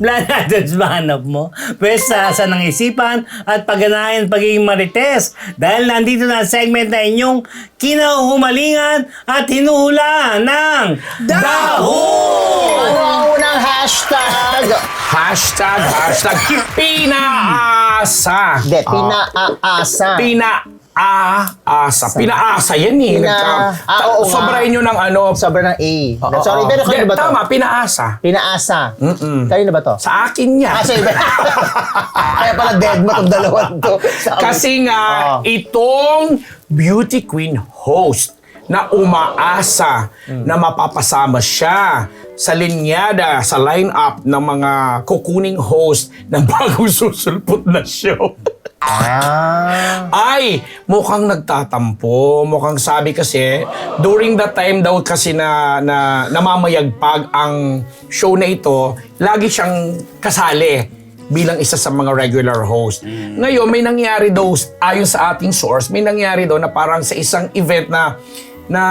Natin sa hanap mo. Pwesta sa ng isipan at pagganahan pagiging marites. Dahil nandito na ang segment na inyong kinahumalingan at hinuhulaan ng DAHO! Ano ang unang hashtag? Hashtag, hashtag, pinaasa. Hindi, pinaasa. Pinaasa. Pinaasa yan eh. Pina- Nagka- Ah, ta- oo nga. Sobrahin nyo ng ano. Sobra ng A. Oo, Sorry, pero kanino Hindi, ba to? Tama, pinaasa. Pinaasa. Mm-mm. Kanino ba to? Sa akin yan. Ah, iba. Kaya pala dead mo itong dalawang to. Kasi nga, Oo. itong beauty queen host na umaasa na mapapasama siya sa linyada, sa lineup ng mga kukuning host ng bagong susulpot na show. Ah. Ay, mukhang nagtatampo. Mukhang sabi kasi, during that time daw kasi na, na namamayagpag ang show na ito, lagi siyang kasali bilang isa sa mga regular host. Ngayon, may nangyari daw, ayon sa ating source, may nangyari daw na parang sa isang event na na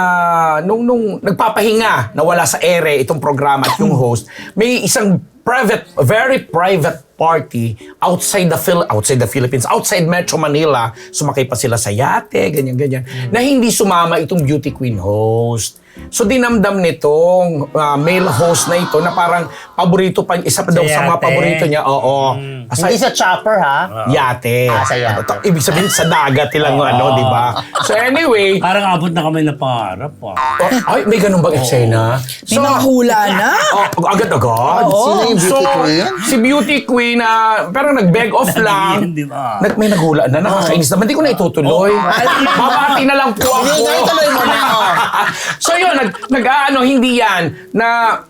nung, nung nagpapahinga na wala sa ere itong programa at yung host, may isang private, very private party outside the Phil outside the Philippines, outside Metro Manila. Sumakay pa sila sa yate, ganyan ganyan. Na hindi sumama itong beauty queen host. So dinamdam nitong uh, male host na ito na parang paborito pa isa pa daw Sa sa mga paborito niya. Oo. Aside- Hindi sa chopper, ha? Yate. Ah, sa yate. Ito, Ibig sabihin sa dagat lang ano, di ba? So anyway, Parang abot na kami na pangarap ah. oh, ay, may ganun bang eksena? May nakahula na? Oh, agad-agad? Sino yung beauty so, queen? si beauty queen na parang nag-beg off lang. Yan, di ba? Nag, may naghula na, nakakainis naman. Hindi ko na itutuloy. Babati na lang po ako. Hindi, ikaw ituloy mo na, oh. so yun, nag, nag ano, hindi yan, na,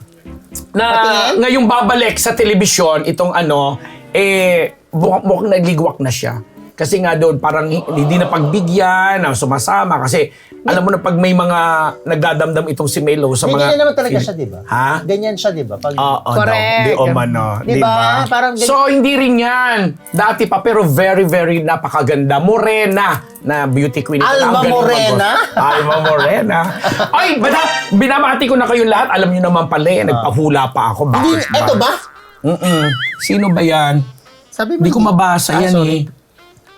na Patingin? ngayong babalik sa telebisyon, itong ano, eh, mukhang, mukhang nagligwak na siya. Kasi nga doon, parang hi- hindi na pagbigyan, na sumasama. Kasi, alam mo na pag may mga nagdadamdam itong si Melo sa mga... ganyan naman talaga siya, di ba? Ha? Ganyan siya, di ba? Pag... Oo, Correct. Di umano. Di ba? Parang ganyan- So, hindi rin yan. Dati pa, pero very, very napakaganda. Morena na beauty queen. Alma Morena? Alma Morena. Ay, bada, binabati ko na kayong lahat. Alam niyo naman pala eh, nagpahula pa ako. Ah. Hindi, Bakit eto ba? Mm-mm. Sino ba yan? Sabi mo. Hindi ko mabasa Ah, yan sorry. eh.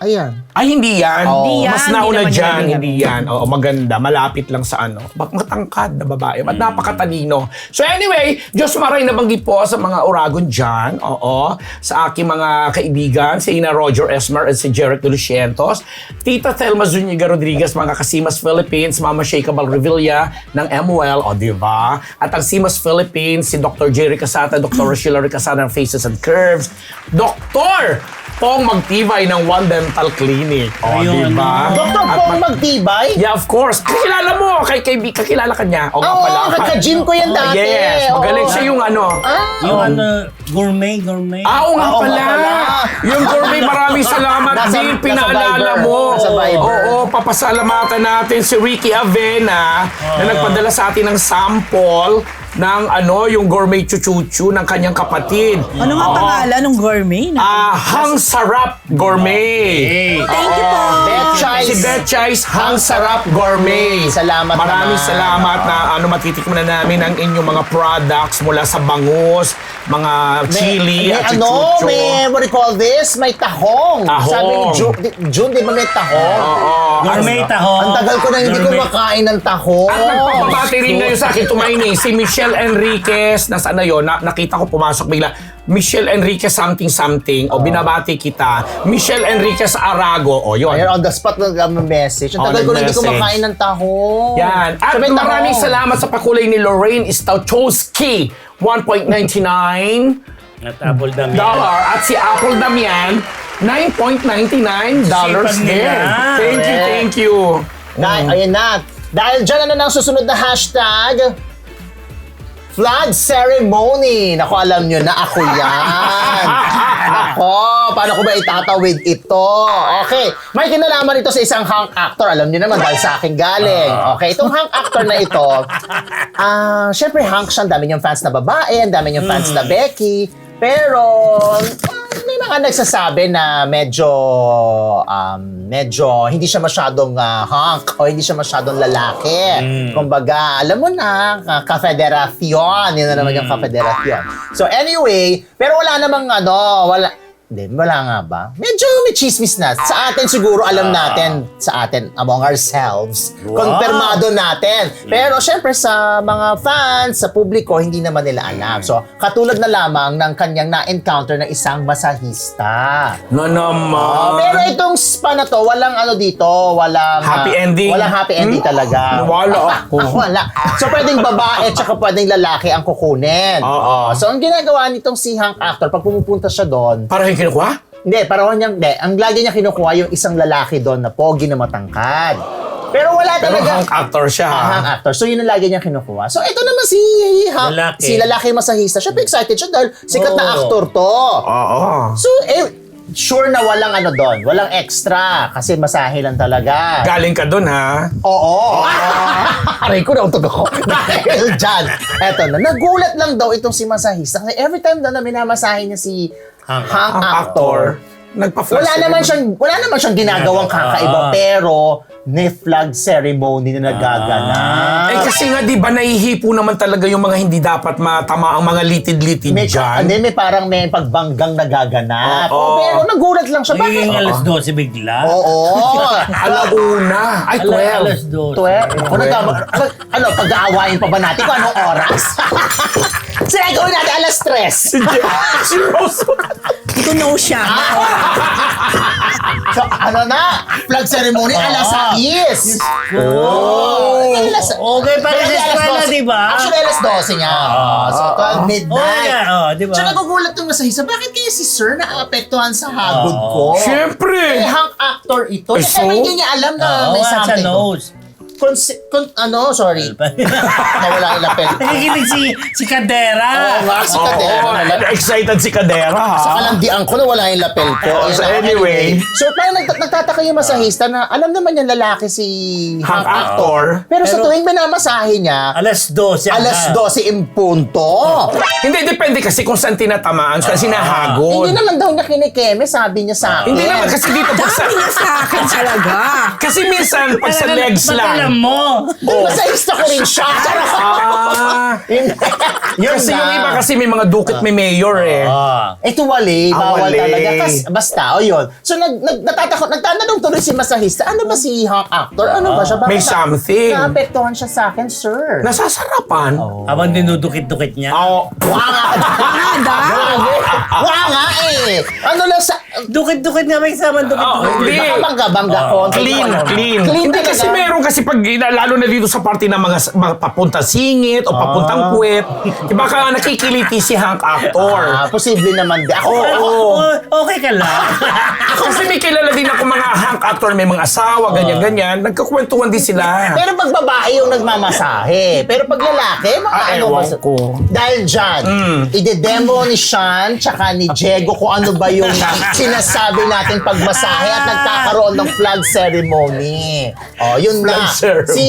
Ayan. Ay, hindi yan. Oh. Hindi yan, Mas hindi nauna naman yan, dyan, hindi hindi yan. Oo, maganda. Malapit lang sa ano. Bak- Matangkad na babae. At napakatalino. So anyway, Diyos maray nabanggit po sa mga Oragon dyan. Oo. Sa aking mga kaibigan, si Ina Roger Esmer at si Jeric de Lucientos. Tita Thelma Zuniga Rodriguez, mga Kasimas Philippines, Mama Sheikha Revilla ng MOL, o di ba? At ang Simas Philippines, si Dr. Jerry Casata, Dr. Rochelle Casata ng Faces and Curves. Dr. Pong Magtibay ng One Dental Clinic. O, Ayun, di ba? Doktor At Pong mag- Magtibay? Yeah, of course. Kakilala mo. Kay, kay, kakilala ka niya. O nga Oo, pala. kaka-gym ko yan Oh, dati. Yes. Magaling Oo. siya yung ano. Yung ano, gourmet, gourmet. Ah, oo nga Oo nga pala. pala. Yung gourmet, maraming salamat Nasa- din. nasa Pinaalala Viber. mo. Nasa Viber. Oo, papasalamatan natin si Ricky Avena na nagpadala sa atin ng sample ng ano, yung gourmet chuchuchu ng kanyang kapatid. Ano nga Oo. pangalan ng gourmet? Na- Ah, Hang Sarap Gourmet. Thank you po. Beth Chice. Si Beth Chice, Hang Sarap Gourmet. Salamat Maraming naman. salamat na ano matitikman na namin ang inyong mga products mula sa bangus, mga chili may, at ano, chuchucho. may, what do you call this? May tahong. Tahong. Sabi ni June, di, June, di ba may tahong? Oo. Gourmet taho. Ang tagal ko na hindi ko makain ng tahong. At nagpapabati rin ngayon sa akin, tumaining, si Michelle Enriquez, nasaan na yun, na, nakita ko pumasok bigla, Michelle Enriquez something something, o binabati kita, Michelle Enriquez Arago, o yun. Ayan, on the spot nag-message. Ang Oh, tagal ko na hindi ko nag-message. makain ng tahong. Yan. At Sabi, maraming salamat sa pakulay ni Lorraine Stauchowski, 1.99 At apple dami. dollar. At si Apple Damian, 9.99 dollars Sipag din. nila. Thank you, thank you. Dahil, ayun na. Dahil dyan, ano na ang susunod na hashtag? Flag ceremony. Naku, alam nyo na ako yan. Nako, paano ko ba itatawid ito? Okay, may kinalaman ito sa isang hunk actor. Alam nyo naman, dahil sa akin galing. Okay, itong hunk actor na ito, ah, syempre hunk siya, ang dami niyang fans na babae, ang dami niyang fans na Becky. Pero, may mga nagsasabi na medyo um, medyo hindi siya masyadong ah, hunk o hindi siya masyadong lalaki. Kumbaga, alam mo na, ka- ka-federasyon. Yun na naman yung ka-federasyon. So anyway, pero wala namang ano, wala, hindi, wala nga ba? Medyo may chismis na. Sa atin siguro, alam natin, sa atin, among ourselves, Wow. konfirmado natin. Pero syempre sa mga fans, sa publiko, hindi naman nila alam. So, katulad na lamang ng kanyang na-encounter na isang masahista. No naman. Oh, pero itong spa na to, walang ano dito, walang... Happy ah, ending? Walang happy ending Hmm? talaga. Wala ako. Wala. So, pwedeng babae at saka pwedeng lalaki ang kukunin. Oo. So, ang ginagawa nitong si Hank Actor, pag pumupunta siya doon, Parang yung kinukuha? Hindi, parawan niyang, hindi, ang lagi niya kinukuha yung isang lalaki doon na pogi na matangkad. Pero wala Pero talaga. hunk actor siya. Ah, hang actor. So, yun ang lagi niya kinukuha. So, ito naman si Hank, Lalaki. si lalaki masahista. Syempre excited siya dahil sikat na Oo. actor to. Oo. So, eh, sure na walang ano doon. Walang extra. Kasi masahe lang talaga. Galing ka dun, ha? Oo. Aray ko na utog ako. Dahil dyan. Eto na. Nagulat lang daw itong si masahista. Kasi every time daw na minamasahe niya si Hank, Ang actor, Nagpa-flash. wala naman siyang wala naman siyang ginagawang kakaiba Ah. pero may flag ceremony na nagaganap. Eh kasi nga, di ba, nahihipo naman talaga yung mga hindi dapat matama ang mga litid-litid may, dyan. hindi, may parang may pagbanggang nagaganap. Oo. Pero nagulat lang siya. Bakit? Magiging alas 12 bigla. Oo. Alauna. Ay, Ala- 12. Alas 12. Twelve. Kung nagkama, pag- ano, pag-aawayin pa ba natin kung anong oras? Sige, gawin natin alas tres. Si. To know siya. So, ano na? Flag ceremony, alas Ah. 6. Oh. Alas, Okay, para sa alas eskwela, 12. di ba? Actually, alas 12 nga. Oh, so, 12 Oh, midnight. yeah. Oh, di ba? So, nagugulat yung masahisa, bakit kaya si Sir naapektuhan sa hagod Oo. ko? Eh, Siyempre. hunk actor ito. Eh, Kasi so? hindi niya alam na Oo, may sa something. nose. Consi- con- ano, sorry. Nawala yung lapel. Nakikinig si, si Kadera. Oo nga, si Kadera. Oo, nawala. excited si Kadera, ha? Sa kalandian ko na wala yung lapel ko. Oh, Ayun so na, anyway. So parang nag- nagtataka yung masahista na alam naman yung lalaki si Hunk actor. Pero, sa Pero- tuwing minamasahe niya, Alas 12. alas agad. 12 in punto. Hindi, depende kasi kung saan tinatamaan, saan sinahagod. Hindi naman daw niya kinikeme, sabi niya sa akin. Hindi naman kasi dito pag sa... Dami na sa akin talaga. Kasi minsan, pag sa Talagang- legs ba't alam lang. mo. Masahista ko rin siya. Ah. Yun kasi yung iba kasi may mga dukit may mayor eh. Ah. Ito wali, Ah, bawal wali. talaga. Kas, basta, o yun. So, nag, nag, natatakot, nagtatanong tuloy si masahista, ano ba si hunk actor? Ano ba siya? Bakit May na- something. Naapektuhan siya sa akin, sir. Nasasarapan. Habang dinudukit-dukit niya. Oo. Wala nga. Grabe. Wala nga eh. Ano lang sa... Dukit-dukit nga may kasama Oo, dukit-dukit. hindi. Baka bangga-bangga Ah, ko. clean, clean. Clean Hindi talaga. kasi meron kasi pag, lalo na dito sa party ng mga, mga papunta singit o papuntang puwet, iba ka nakikiliti si Hank Actor. Ah, posible naman. di. Ako, Oo. ako, Oh, okay ka lang. Kasi may kilala din ako mga Hank Actor, may mga asawa, ganyan-ganyan. Nagkakwentuhan din sila. Pero pag babae yung nagmamasahe. Pero pag lalaki, mga Ah, ano ewan ba? ko. Dahil dyan, Mm. ide-demo ni Sean tsaka ni Diego kung ano ba yung sinasabi nating pagmasahe at nagkakaroon ng flag ceremony. Oh, yun Flag na. ceremony. Si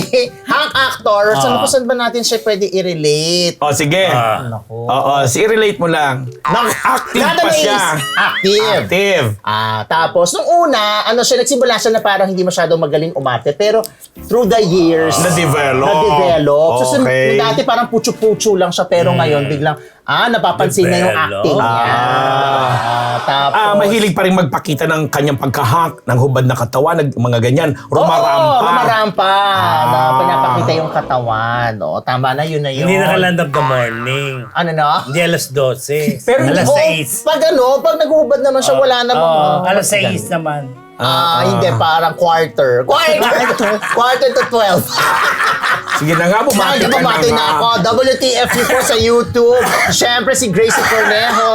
Hank Actor, Ah. saan po saan ba natin siya pwede i-relate? O, sige. Ah. Naku. Oo, si relate mo lang. Nang Active pa siya. Active. Active. Ah, tapos nung una, ano siya nagsimula siya na parang hindi masyadong magaling umarte pero through the years Na-develop. Na-develop. So, Okay. dati parang pucho-pucho lang siya pero ngayon biglang ah napapansin na yung Develop. acting niya. Ah. Ah, Ah, mahilig pa rin magpakita ng kanyang pagkahak, ng hubad na katawan, nag, mga ganyan. Rumarampa. Oo, rumarampa. Na Ah. pinapakita yung katawan. Oo, tama na yun na yun. Hindi nakaland of the morning. Ano na? Hindi alas 12. Pero alas oo, 6. pag ano, pag naghubad naman siya, wala namang... Oh, alas Ganun. 6 naman. Ah, hindi, parang quarter. Quarter! quarter to 12. Sige na nga, bumati ka na bumati na nga. ako. WTFU po sa YouTube. Siyempre si Gracie Cornejo,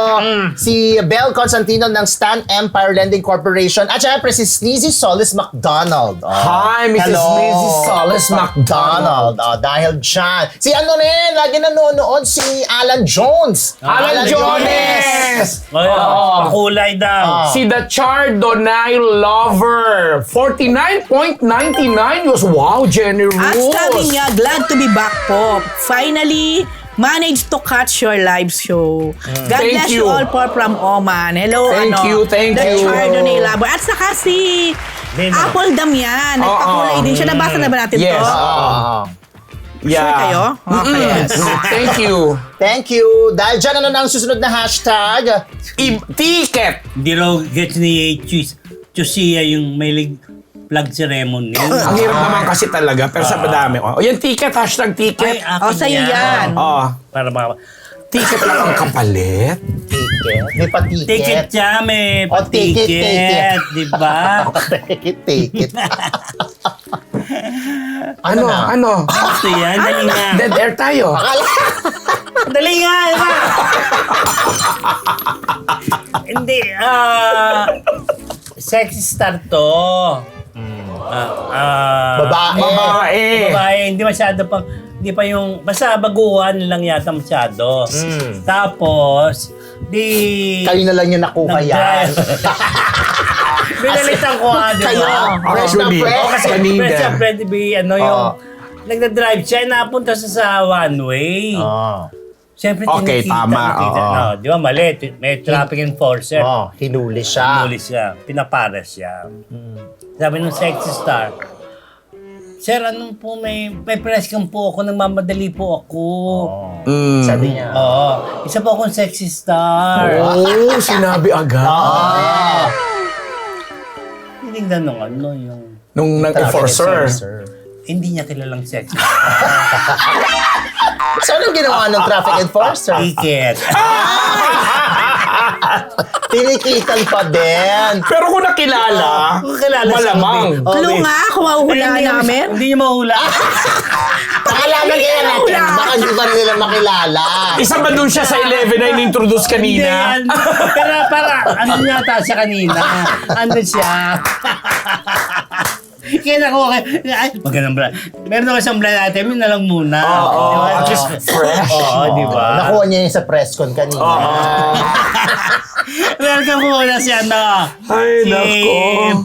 si Bel Constantino ng Stan Empire Lending Corporation, at siyempre si Sneezy Solis McDonald. Oh. Hi, Mrs. Hello. Sneezy Solis McDonald. Oh, dahil dyan. Si ano rin, lagi nanonood si Alan Jones. Alan Jones! Oh, Oo. Kulay daw. Si The Chardonnay Lover. 49.99 was wow, Jenny Rules. sabi niya, glad to be back po. Finally, managed to catch your live show. God Thank bless you. you. all for from Oman. Hello, Thank ano, you, thank the you. Chardonnay Labo. At saka si Dino. Apple Damian. Nagpakulay Oo. din siya. Nabasa na ba natin Yes. to? Ah. Yeah. Sure kayo? Okay. Thank you. Thank you. Dahil dyan, ano na ang susunod na hashtag? I- ticket. Hindi raw gets ni Chus, Chusia yung may lig plug ceremony. Ang hirap naman kasi talaga, pero sa madami. Oh, yan, ticket, hashtag Ay, ticket. akin O, sa'yo yan. Oh, Para ba? ticket lang ang kapalit. Ticket. May pa-ticket. Ticket siya, may O, ticket, ticket, ticket. di ba? ticket, ticket. Ano, na? ano? Gusto yan, dali nga. Dead air tayo. Dali nga, di ba? Hindi, ah... sexy star to. Ah, ah, Babae. Babae. babae, hindi masyado pang, hindi pa yung, basta baguhan lang yata masyado. Mm. Tapos, di... Kayo na lang yung nakuha yan. Binalitan ko nga, di Kayo. ba? Fresh na Actually, fresh. Oo, kasi Kanina. friends siya, pwede be, ano yung, Oo. nagda-drive siya, napunta sa sa one way. Oh. Siyempre, Okay, tinikita, tama, nakita. oo. No, di ba, mali. May traffic enforcer. Oh, hinuli siya. Pinuli siya. Pinapares siya. Sabi nung sexy star, Sir, anong po may, may press cam po ako, nagmamadali po ako. Oh. Mm. Sabi niya. Oo. Isa po akong sexy star. Oh, sinabi agad. Tinignan nung ano, yung... Nung nag-enforcer. Hindi niya kilalang sexy So, anong ginawa ng traffic enforcer? Ticket. Tinikitan pa din. Pero kung nakilala, Kung kilala siya, malamang. hindi. Oh, Clue nga, kung mahuhulaan Hindi niya- namin. Hindi niya mahula. Pakalaman kaya natin. Baka hindi pa nila makilala. Isa ba dun siya sa 11 na in-introduce Hindi kanina? yan. Pero para, ano yata siya kanina. Ano siya? Kaya nakuha kayo. Ay, magandang brand. Meron ako isang brand natin, yun na lang muna. Oo, Di ba? at least fresh. Oo, di ba? Nakuha niya yung sa presscon kanina. Welcome muna si ano. Ay, si nako.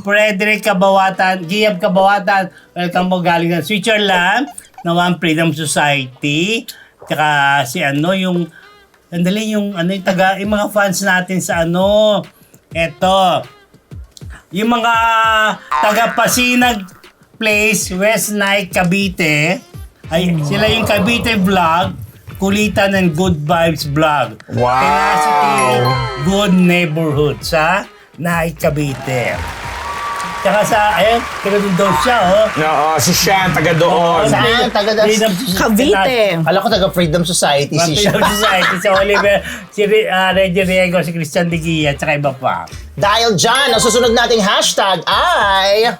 Frederick Kabawatan, Giyab Kabawatan. Welcome mo galing ng Switzerland, ng One Freedom Society. Tsaka si ano, yung, sandali yung, ano, yung taga, yung mga fans natin sa ano, eto, yung mga taga Pasinag Place, West Night, Cavite, ay, sila yung Cavite Vlog, Kulitan and Good Vibes Vlog. Wow. Tenacity, Good Neighborhood sa Night, Cavite. Tsaka sa, ayun, taga doon daw siya, oh. Oo, si Shan, taga doon. Saan? Taga Freedom Society. Cavite. Alam ko taga Freedom Society si siya. Freedom Society, si Oliver, si uh, Reggie Riego, si Christian Digia, tsaka iba pa. Dahil dyan, ang susunod nating hashtag ay...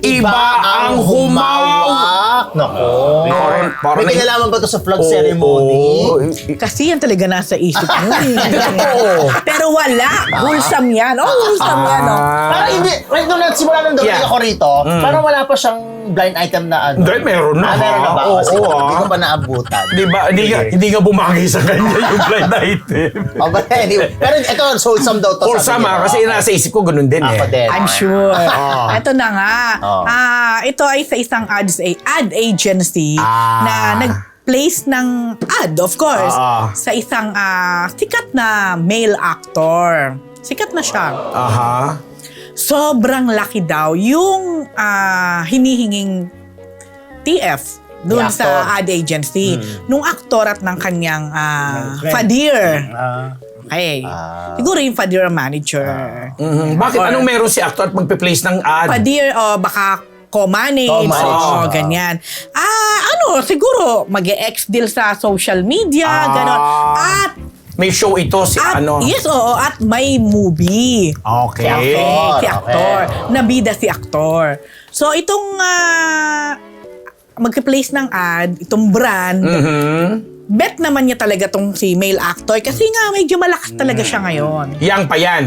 Iba ang humawak. Nako. Parang- parang May kinalaman ba to sa flag Oo. ceremony? Kasi yan talaga nasa isip mo eh. Oo. Pero wala. Wholesome yan. Oh, wholesome yan. Oh. Parang Ah. hindi, right nung nagsimula nung dumating Yeah. ako rito, parang wala pa siyang blind item na ano. Hindi, meron na. Ah, meron na ba? Oo, Kasi oo, Hindi ah. ko pa naabutan. Di ba? Hindi nga, hindi nga bumagi sa kanya yung blind item. Oh, but anyway, pero ito, wholesome daw to. Or sabi sama, niya. kasi nasa isip ko ganun din Ako eh. din. I'm sure. Oo. Ito na nga. Oo. Ah, ito ay sa isang ads, ad agency Ah. na nag-place ng ad, of course, Oo. sa isang ah, sikat na male actor. Sikat na siya. Aha. sobrang laki daw yung ah, hinihinging TF doon sa ad agency. Nung aktor at ng kanyang Friend. fadir. Ah, Okay. Ah. Siguro yung fadir ang manager. Mhm. Bakit anong meron si actor at magpe-place ng ad? Fadir, o baka co-manage, Co-manage. o ganyan. Ah, ano, siguro mag ex deal sa social media, Ah. ganon. At, May show ito si at ano. yes, oo, at may movie. Okay. Si actor. Si okay. aktor. Nabida si aktor. So, itong ah, magka-place ng ad, itong brand, Mhm. bet naman niya talaga tong si male actor kasi nga medyo malakas talaga siya ngayon. Yang pa yan.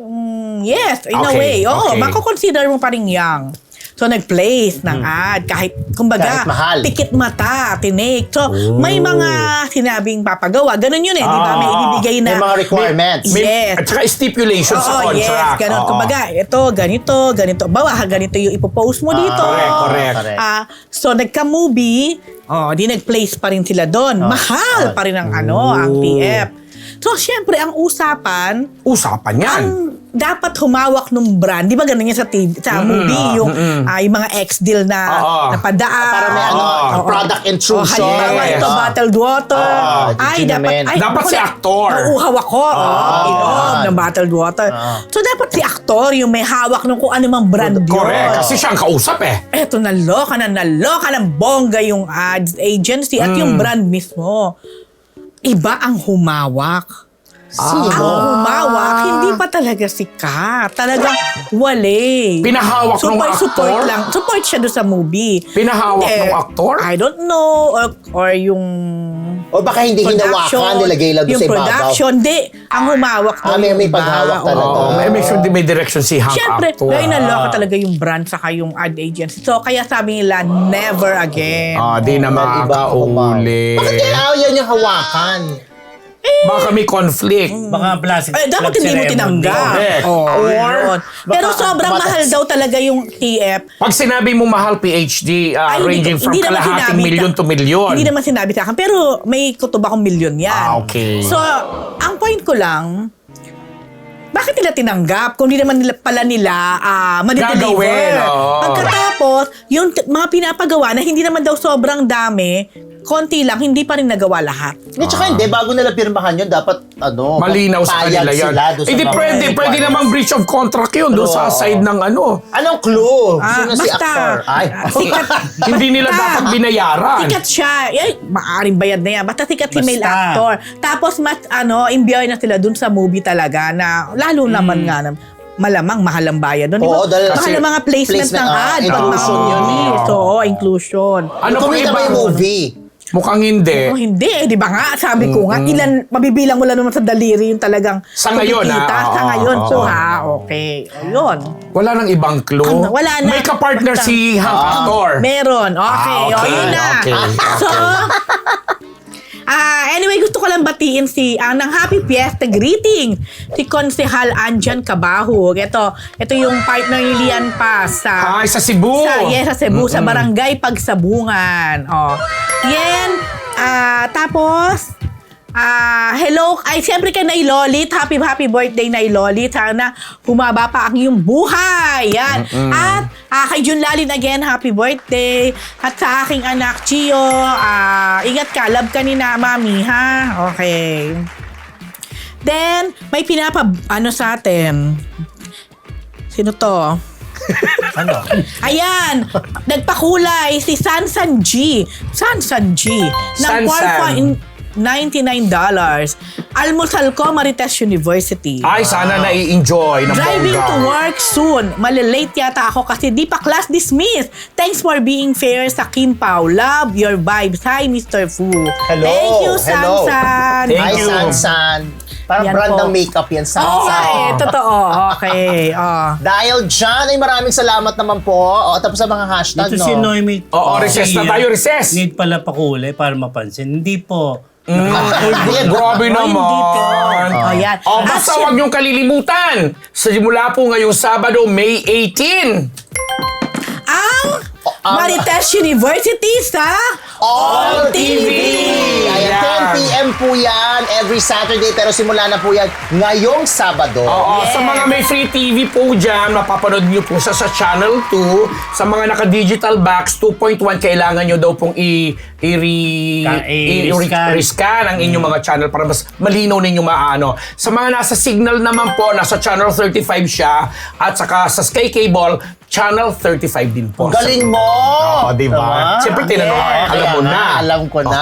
Mm, yes, in a Okay, way. Oo, okay. mako-consider mo pa rin young. So, nag-place ng ad. Kahit, kumbaga, Kahit mahal. tikit mata, tinake. So, may mga sinabing papagawa. Ganun yun eh, di ba? May Ah, ibibigay na... May mga requirements. May, Yes. At saka stipulations sa Oo, yes, contract. ganun. Oo. Kumbaga, ito, ganito, ganito. Bawa, ganito yung ipopost mo dito. correct, correct. Correct. Ah, so, nagka-movie, Oh, di nag-place pa rin sila doon. Mahal pa rin ang ano, ang TF. So, syempre, ang usapan, Usapan yan. ang dapat humawak ng brand. Di ba ganun yan sa, TV, sa movie? Yung, ah, yung mga ex-deal na Oo. napadaan. Para may ano, Oo. product Oh, intrusion. halimbawa Yes. ito, bottled water. Ah, ay, dapat, ay, Dapat si aktor. Nauuhaw ako. Oh, inom ng bottled water. Ah. So, dapat si aktor yung may hawak ng kung ano mang brand yun. Correct. Kasi siya ang kausap eh. Eto, naloka na naloka ng bongga yung ads agency at Mm. yung brand mismo. Iba ang humawak. Sino? Ang humawak, hindi pa talaga sikat. Talagang wale. Pinahawak ng support, aktor? Support lang. Support siya doon sa movie. Pinahawak Hindi. ng aktor? I don't know. Or, or yung O baka hindi hinawakan, nilagay lang doon yung sa ibabaw. production. Di. Ang humawak Ah, may- yung may iba. paghawak talaga. Oo. Oh, may, may sure may direction si Hank Siyempre, Actor. dahil naloka talaga yung brand saka yung ad agency. So, kaya sabi nila, never again. Ah, di na Well, iba makakauli. Bakit kaya ayaw yan yung hawakan? Baka may conflict. Baka plastic. Eh, dapat hindi mo tinanggap. Correct. Oh, yun. Pero Baka- sobrang baka- mahal daw talaga yung TF. Pag sinabi mo mahal PhD, ah, Ay, hindi- ranging from hindi naman kalahating sinabi milyon ka- to milyon. Hindi naman sinabi sa akin. Pero may kutob akong milyon yan. Ah, okay. So, ang point ko lang, bakit nila tinanggap kung di naman nila, pala nila ah madideliver? Gagawin, oo. Pagkatapos, yung t- mga pinapagawa na hindi naman daw sobrang dami, konti lang, hindi pa rin nagawa lahat. Hindi, tsaka hindi, bago nila pirmahan yun, dapat, ano, Malinaw sa payag kanila yan. sila doon sa Hindi mga pwede, pwede requirements. namang breach of contract yun doon sa side ng ano. Anong clue? Ah, Sino si basta, actor? Ay, sikat. Hindi nila Basta, dapat binayaran. Sikat siya. Eh, maaring bayad na yan. Basta sikat si male Basta. actor. Tapos, mas, ano, imbiyay na sila dun sa movie talaga na lalo naman nga na malamang mahal ang bayad doon. Oo, dahil mahal kasi ang mga placement, placement, ng ah, ad. pag mga inclusion yun eh. movies. Oo, inclusion. Ano kung kumita iba? ba yung movie? Mukhang hindi. Oh, hindi eh, di ba nga? Sabi ko nga, ilan, mabibilang mo lang naman sa daliri yung talagang Sa ngayon, kumikita. ah, Sa oo, ngayon, oo, so oo. ha, okay. Ayun. Wala nang ibang clue. Ano, wala na. May kapartner Basta- si Hank Actor. Meron. Okay. Ah, O, yun na. okay, okay. So, ah anyway, gusto ko lang batiin si ng Happy Fiesta greeting si Konsehal Anjan Cabaho. Ito, ito yung partner ni Lian Paz sa Ay, sa Cebu. sa, yes, sa Cebu, sa Barangay Pagsabungan. Oh. Yan. Ah, tapos, Ah, uh, hello. Ay, siyempre kay Nay Lolit. Happy, happy birthday, Nay Lolit. Sana humaba pa ang iyong buhay. Yan. Mm-mm. At uh, kay Jun Lalin again, happy birthday. At sa aking anak, Chio, uh, ingat ka. Love ka ni na, mami, ha? Okay. Then, may pinapa, ano sa atin? Sino to? ano? Ayan! Nagpakulay si Sansan G. Sansan G. Sansan. Ng 4. $99. Almusal ko, Marites University. Ay, sana nai-enjoy ng Driving bongga. to work soon. Malilate yata ako kasi di pa class dismissed. Thanks for being fair sa Kim Pao. Love your vibes. Hi, Mr. Fu. Hello. Thank you, hello. Thank Hi, you. Sansan. Parang Yan brand po. ng makeup yan, Sansan. Oo nga eh, totoo. Okay. Oh. Dahil dyan, ay maraming salamat naman po. O, tapos sa mga hashtag, Ito no? si Noemi. Oo, recess na tayo, recess! Need pala pakulay eh, para mapansin. Hindi po. Mm, Ayan, grabe naman. po. Oh, yan. Oh, basta At huwag niyong kalilimutan. Simula po ngayong Sabado, May 18. Ang Marites University sa All TV! Ayan, Yan. 10 p.m. po yan every Saturday pero simula na po yan ngayong Sabado. Oo, Yes. sa mga may free TV po dyan, mapapanood nyo po sa, sa Channel 2. Sa mga naka-digital box, 2.1, kailangan nyo daw pong i- i- Ka- i- i- i-rescan. rescan ang inyong mga channel para mas malinaw ninyo maano. Sa mga nasa signal naman po, nasa Channel 35 siya at saka sa Sky Cable, Channel 35 din po. Galing mo! Oo, di ba? Diba? Siyempre, tinanong ko, Yes. alam mo Kaya na. nga, Alam ko na.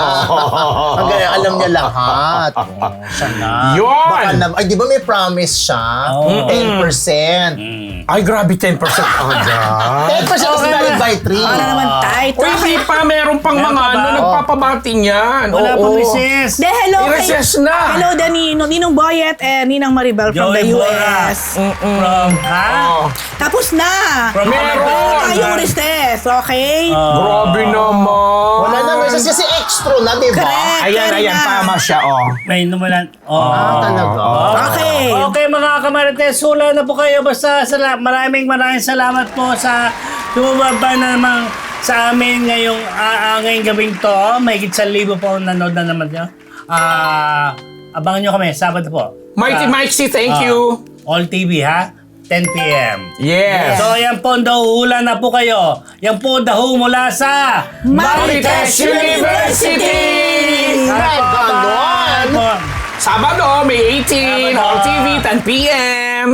Ang galing, alam niya lahat. Oh, siya na. Yun! Baka na, ay, di ba may promise siya? Oo. 10%. Ay, grabe, 10% agad. 10% is divided by 3. Para naman tight. Uy, hindi pa, meron pang Meron mga pa ba? ano, nagpapabati niyan. Wala Oo. pang recess. De, hello kay... I-recess na. Hello, Danino. Ninong Boyet and Ninang Maribel from the Joey Bora. US. From, ha? Oh. Tapos na! Meron. Meron tayong recess, okay? Grabe naman. Wala na, may kasi extra na, di ba? Correct. Ayan, ayan, na. tama siya, oh. May naman. Oh. Ah, talaga. Okay. Okay mga kamarites, hula na po kayo. Basta sala- maraming maraming salamat po sa tumababa na namang sa amin ngayong, ah, ah, ngayong gabing to. May sa libo po nanood na naman nyo. Ah, abangan nyo kami, Sabado po. Mighty Ah, Mikey, thank ah, you. All TV ha, 10 p.m. Yes. So yan po, dahuhula na po kayo. Yan po, dahu mula sa Marites University! Ay, ganon. Po. Sabado, May 18, All TV, 10 p.m.